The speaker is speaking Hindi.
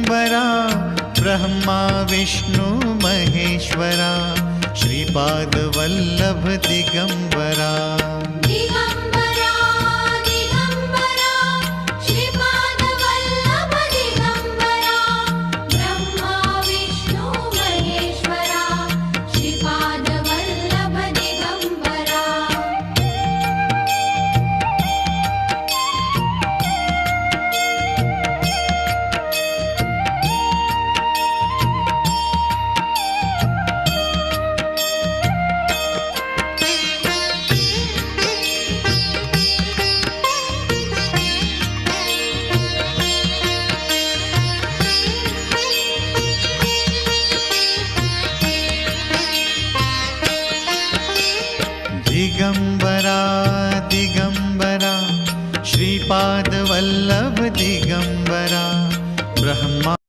दिगम्बरा ब्रह्मा विष्णु महेश्वरा श्रीपादवल्लभ दिगंबरा। दिगंबरा दिगंबरा श्रीपाद वल्लभ दिगंबरा ब्रह्मा